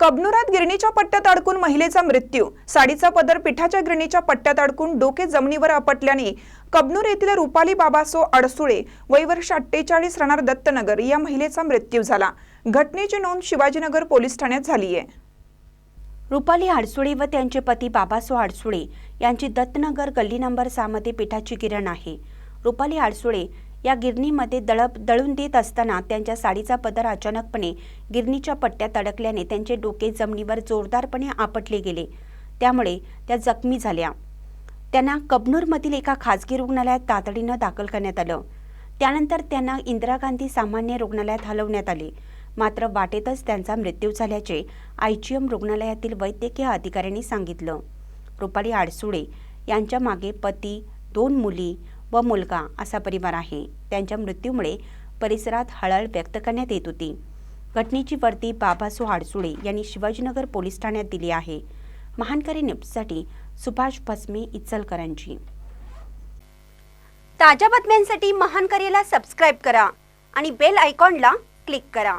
कबनुरात गिरणीच्या पट्ट्यात अडकून महिलेचा मृत्यू. साडीचा पदर पिठाच्या गिरणीच्या पट्ट्यात अडकून डोके जमिनीवर आपटल्याने कबनूर येथील रुपाली बाबासो अडसुळे वयवर्ष अठ्ठेचाळीस राहणार दत्तनगर या महिलेचा मृत्यू झाला. घटनेची नोंद शिवाजीनगर पोलीस ठाण्यात झाली आहे. रुपाली आडसुळे व त्यांचे पती बाबासो आडसुळे यांची दत्तनगर गल्ली नंबर सहामध्ये पिठाची किरण आहे. रुपाली आडसुळे या गिरणीमध्ये दळप दळून देत असताना त्यांच्या साडीचा पदर अचानकपणे गिरणीच्या पट्ट्यात अडकल्याने त्यांचे डोके जमिनीवर जोरदारपणे आपटले गेले. त्यामुळे त्या जखमी झाल्या. त्यांना कबनूरमधील एका खाजगी रुग्णालयात तातडीनं दाखल करण्यात आलं. त्यानंतर त्यांना इंदिरा गांधी सामान्य रुग्णालयात हलवण्यात आले. मात्र वाटेतच त्यांचा मृत्यू झाल्याचे आयजीएम रुग्णालयातील वैद्यकीय अधिकाऱ्यांनी सांगितलं. रुपाली आडसुळे यांच्या मागे पती दोन मुली व मुलगा असा परिवार आहे. त्यांच्या मृत्यूमुळे परिसरात हळहळ व्यक्त करण्यात येत होती. घटनेची वर्ती बाबासो हाडसुळे यांनी शिवाजीनगर पोलीस ठाण्यात दिली आहे. महानकरी न्यूजसाठी सुभाष भस्मे इचलकरांची ताज्या बातम्यांसाठी महानकरीला सबस्क्राईब करा आणि बेल आयकॉनला क्लिक करा.